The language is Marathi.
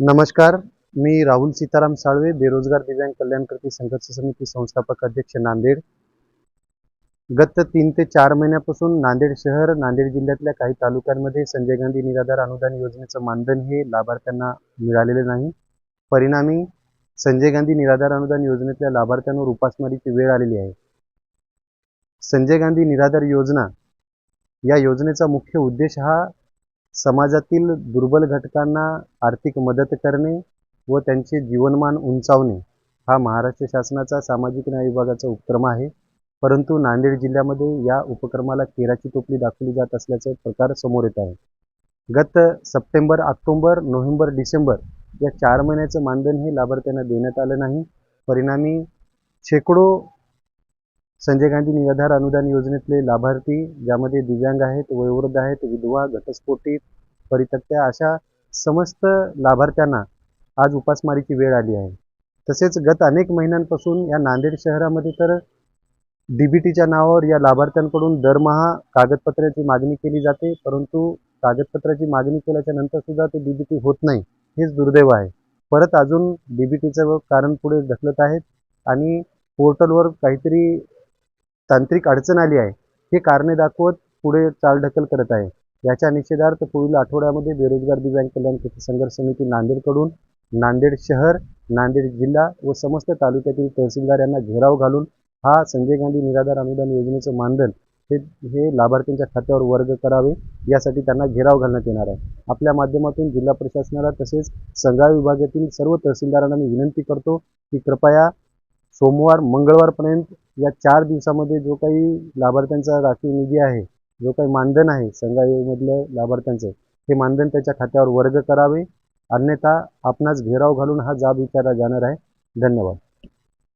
नमस्कार मी राहुल सीताराम साळवे बेरोजगार दिव्यांग कल्याणकृती संघर्ष समिती संस्थापक अध्यक्ष नांदेड. गत तीन ते चार महिन्यापासून नांदेड शहर नांदेड जिल्ह्यातल्या काही तालुक्यांमध्ये संजय गांधी निराधार अनुदान योजनेचं मानधन हे लाभार्थ्यांना मिळालेले नाही. परिणामी संजय गांधी निराधार अनुदान योजनेतल्या लाभार्थ्यांवर उपासमारीची वेळ आलेली आहे. संजय गांधी निराधार योजना या योजनेचा मुख्य उद्देश हा समाजातील दुर्बल घटकांना आर्थिक मदत करणे व त्यांचे जीवनमान उंचावणे हा महाराष्ट्र शासनाचा सामाजिक न्याय विभागाचा उपक्रम आहे. परंतु नांदेड जिल्ह्यामध्ये या उपक्रमाला केराची टोपली दाखवली जात असल्याचे प्रकार समोर येत आहे गत सप्टेंबर ऑक्टोबर नोव्हेंबर डिसेंबर या चार महिन्याचं मानधन हे लाभार्थ्यांना देण्यात आलं नाही. परिणामी शेकडो संजय गांधी निराधार अनुदान योजनेतले लाभार्थी ज्यामध्ये दिव्यांग आहेत वयोवृद्ध आहेत विधवा घटस्फोटित परितक्त्या अशा समस्त लाभार्थ्यांना आज उपासमारीची वेळ आली आहे. तसेच गत अनेक महिन्यांपासून या नांदेड शहरामध्ये तर डी बी टीच्या नावावर या लाभार्थ्यांकडून दरमहा कागदपत्राची मागणी केली जाते. परंतु कागदपत्राची मागणी केल्याच्यानंतर सुद्धा ते टी होत नाही हेच दुर्दैव आहे. परत अजून डी बी टीचं कारण पुढे ढकलत आहेत आणि पोर्टलवर काहीतरी तांत्रिक अडचण आली आहे हे कारणे दाखवत पुढे चालढकल करत आहे. याच्या निषेधार्थ पुढील आठवड्यामध्ये बेरोजगार दिव्यांग कल्याण कृती संघर्ष समिती नांदेडकडून नांदेड शहर नांदेड जिल्हा व समस्त तालुक्यातील तहसीलदार यांना घेराव घालून हा संजय गांधी निराधार अनुदान योजनेचं मानधन हे हे लाभार्थ्यांच्या खात्यावर वर्ग करावे यासाठी त्यांना घेराव घालण्यात येणार आहे. आपल्या माध्यमातून जिल्हा प्रशासनाला तसेच संघा विभागातील सर्व तहसीलदारांना मी विनंती करतो की कृपया सोमवार मंगळवारपर्यंत या चार दिवसामध्ये जो काही लाभार्थ्यांचा राखीव निधी आहे जो काही मानधन आहे संघामधल्या लाभार्थ्यांचं हे मानधन त्याच्या खात्यावर वर्ग करावे. अन्यथा आपणास घेराव घालून हा जाब विचारला जाणार आहे. धन्यवाद.